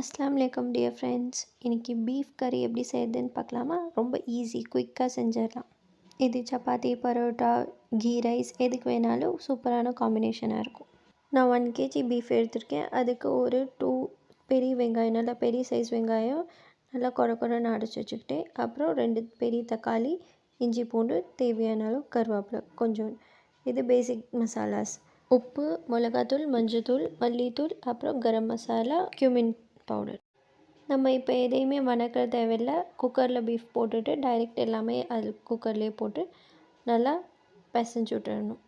அஸ்லாம் வலைக்கம் dear friends. இன்றைக்கி பீஃப் கறி எப்படி செய்யுதுன்னு பார்க்கலாமா? ரொம்ப ஈஸி குயிக்காக செஞ்சிடலாம். இது சப்பாத்தி பரோட்டா கீ ரைஸ் எதுக்கு வேணாலும் சூப்பரான காம்பினேஷனாக இருக்கும். நான் ஒன் கேஜி பீஃப் எடுத்திருக்கேன். அதுக்கு ஒரு டூ பெரிய வெங்காயம் நல்லா பெரிய சைஸ் வெங்காயம் நல்லா குறை குறைன்னு அடைச்சி வச்சுக்கிட்டு அப்புறம் ரெண்டு பெரிய தக்காளி இஞ்சி பூண்டு தேவையான அளவு கருவேப்பிலை கொஞ்சம் இது பேசிக் மசாலாஸ் உப்பு மிளகாத்தூள் மஞ்சத்தூள் மல்லித்தூள் அப்புறம் கரம் மசாலா க்யூமின் பவுடர் நம்ம இப்போ எதையுமே வணக்கிற தேவையில்லை. குக்கரில் பீஃப் போட்டுட்டு டைரெக்ட் எல்லாமே அது குக்கர்லேயே போட்டு நல்லா பிசைஞ்சு விட்டுறணும்.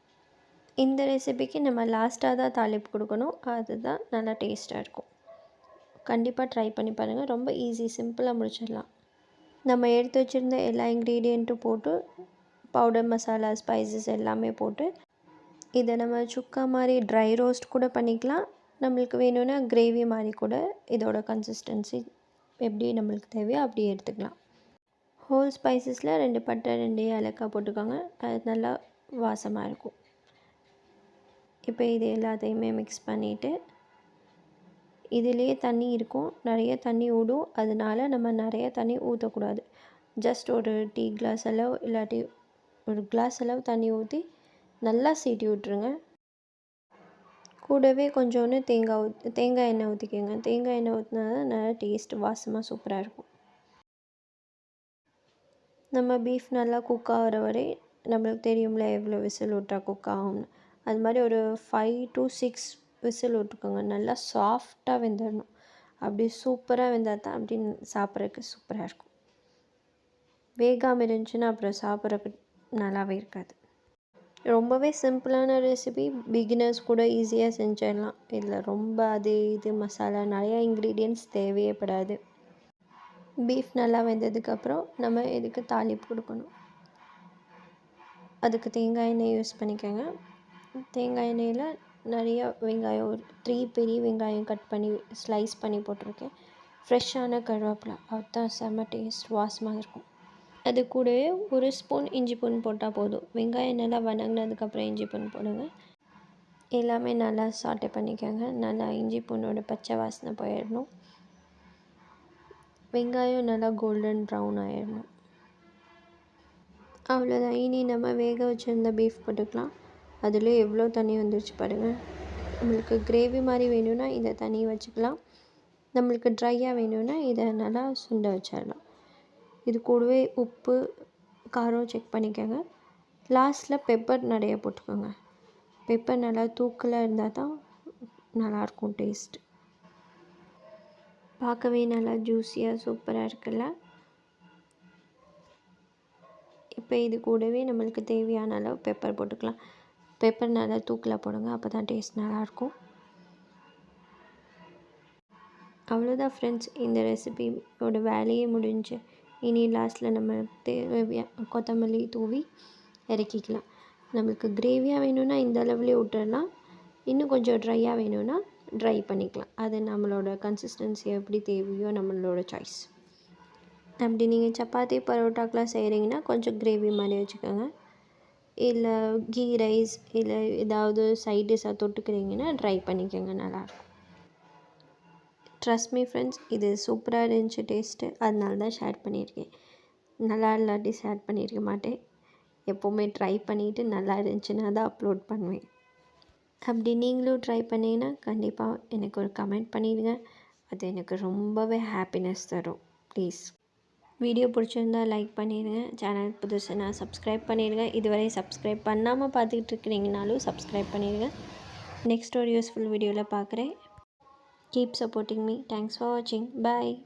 இந்த ரெசிபிக்கு நம்ம லாஸ்ட்டாக தான் தாளிப்பு கொடுக்கணும். அதுதான் நல்லா டேஸ்ட்டாக இருக்கும். கண்டிப்பாக ட்ரை பண்ணி பாருங்கள் ரொம்ப ஈஸி சிம்பிளாக முடிச்சிடலாம். நம்ம எடுத்து வச்சுருந்த எல்லா இன்க்ரீடியண்ட்டும் போட்டு பவுடர் மசாலா ஸ்பைசஸ் எல்லாமே போட்டு இதை நம்ம சுக்கா மாதிரி ட்ரை ரோஸ்ட் கூட பண்ணிக்கலாம். நம்மளுக்கு வேணும்னா கிரேவி மாதிரி கூட இதோட கன்சிஸ்டன்சி எப்படி நம்மளுக்கு தேவையோ அப்படி எடுத்துக்கலாம். ஹோல் ஸ்பைசஸில் ரெண்டு பட்டை ரெண்டு ஏலக்காய் போட்டுக்கோங்க. அது நல்லா வாசமாக இருக்கும். இப்போ இது எல்லாத்தையுமே மிக்ஸ் பண்ணிவிட்டு இதுலேயே தண்ணி இருக்கும். நிறைய தண்ணி ஊடும். அதனால நம்ம நிறைய தண்ணி ஊற்றக்கூடாது ஜஸ்ட் ஒரு டீ கிளாஸ் அளவு இல்லாட்டி ஒரு கிளாஸ் அளவு தண்ணி ஊற்றி நல்லா சீட்டி விட்ருங்க கூடவே கொஞ்சோன்னு தேங்காய் ஊத் தேங்காய் எண்ணெய் ஊற்றிக்கோங்க தேங்காய் எண்ணெய் ஊற்றினா தான் நல்லா டேஸ்ட் வாசமாக சூப்பராக இருக்கும். நம்ம பீஃப் நல்லா குக் ஆகிற வரை நம்மளுக்கு தெரியும்ல எவ்வளோ விசில் விட்றா குக் ஆகும்னு. அது மாதிரி ஒரு ஃபைவ் டு சிக்ஸ் விசில் விட்டுக்கோங்க நல்லா சாஃப்டாக வெந்துடணும் அப்படி சூப்பராக வெந்தால் தான் அப்படி சாப்பிட்றதுக்கு சூப்பராக இருக்கும். வேகாமல் இருந்துச்சுன்னா அப்புறம் சாப்பிட்றதுக்கு நல்லாவே இருக்காது. ரொம்பவே சிம்பிளான ரெசிபி பிகினர்ஸ் கூட ஈஸியாக செஞ்சிடலாம். இதில் ரொம்ப அது இது மசாலா நிறையா இன்க்ரீடியன்ட்ஸ் தேவையேப்படாது பீஃப் நல்லா வெந்ததுக்கப்புறம் நம்ம இதுக்கு தாளிப்பு கொடுக்கணும். அதுக்கு தேங்காய் எண்ணெய் யூஸ் பண்ணிக்கோங்க. தேங்காய் எண்ணெயில் நிறைய வெங்காயம் ஒரு த்ரீ பெரிய வெங்காயம் கட் பண்ணி ஸ்லைஸ் பண்ணி போட்டிருக்கேன். ஃப்ரெஷ்ஷான கருவேப்பிலை. அதுதான் செம்ம டேஸ்ட் வாசமாக இருக்கும். அது கூடவே ஒரு ஸ்பூன் இஞ்சி பூன் போட்டால் போதும். வெங்காயம் நல்லா வணங்கினதுக்கப்புறம் இஞ்சி பூன் போடுங்க. எல்லாமே நல்லா சாட்டை பண்ணிக்கோங்க. நல்லா இஞ்சி பூண்டோட பச்சை வாசனை போயிடணும். வெங்காயம் நல்லா கோல்டன் ப்ரௌன் ஆகிடணும் அவ்வளோதான் இனி நம்ம வேக வச்சுருந்த பீஃப் போட்டுக்கலாம். அதில் எவ்வளோ தண்ணி வந்துருச்சு பாருங்கள் நம்மளுக்கு கிரேவி மாதிரி வேணும்னா இதை தண்ணி வச்சுக்கலாம். நம்மளுக்கு ட்ரையாக வேணும்னா இதை நல்லா சுண்ட வச்சிடலாம். இது கூடவே உப்பு காரம் செக் பண்ணிக்கோங்க. லாஸ்ட்டில் பெப்பர் நிறைய போட்டுக்கோங்க. பெப்பர் நல்லா தூக்கலாக இருந்தால் தான் நல்லாயிருக்கும் டேஸ்ட் பார்க்கவே நல்லா ஜூஸியாக சூப்பராக இருக்குல்ல? இப்போ இது கூடவே நம்மளுக்கு தேவையான அளவு பெப்பர் போட்டுக்கலாம். பெப்பர் நல்லா தூக்கில் போடுங்க அப்போ தான் டேஸ்ட் நல்லாயிருக்கும் அவ்வளோதான் ஃப்ரெண்ட்ஸ் இந்த ரெசிபியோட வேலையே முடிஞ்சு. இனி லாஸ்ட்டில் நம்ம தேவையா கொத்தமல்லி தூவி இறக்கிக்கலாம். நம்மளுக்கு கிரேவியாக வேணும்னா இந்த அளவுலேயே விட்டுறனா இன்னும் கொஞ்சம் ட்ரையாக வேணும்னா ட்ரை பண்ணிக்கலாம். அது நம்மளோட கன்சிஸ்டன்சி எப்படி தேவையோ நம்மளோட சாய்ஸ் அப்படி நீங்கள் சப்பாத்தி பரோட்டாக்கெலாம் செய்கிறீங்கன்னா கொஞ்சம் கிரேவி மாதிரி வச்சுக்கோங்க. இல்லை கீ ரைஸ் இல்லை ஏதாவது சைட் டிஷ்ஷாக தொட்டுக்கிறீங்கன்னா ட்ரை பண்ணிக்கோங்க நல்லாயிருக்கும். ட்ரஸ்ட் மீ ஃப்ரெண்ட்ஸ் இது சூப்பராக இருந்துச்சு டேஸ்ட்டு அதனால தான் ஷேர் பண்ணியிருக்கேன். நல்லா இல்லாட்டி ஷேர் பண்ணியிருக்க மாட்டேன். எப்போவுமே ட்ரை பண்ணிவிட்டு நல்லா இருந்துச்சுன்னா தான் அப்லோட் பண்ணுவேன். அப்படி நீங்களும் ட்ரை பண்ணிங்கன்னா கண்டிப்பாக எனக்கு ஒரு கமெண்ட் பண்ணிடுங்க. அது எனக்கு ரொம்பவே ஹாப்பினஸ் தரும். ப்ளீஸ் வீடியோ பிடிச்சிருந்தா லைக் பண்ணிடுங்க. சேனல் புதுசுனா சப்ஸ்கிரைப் பண்ணிடுங்க. இதுவரை சப்ஸ்கிரைப் பண்ணாமல் பார்த்துக்கிட்டு இருக்கிறீங்கனாலும் சப்ஸ்கிரைப் பண்ணிடுங்க. நெக்ஸ்ட் ஒரு யூஸ்ஃபுல் வீடியோவில் பார்க்குறேன். Keep supporting me. Thanks for watching. Bye.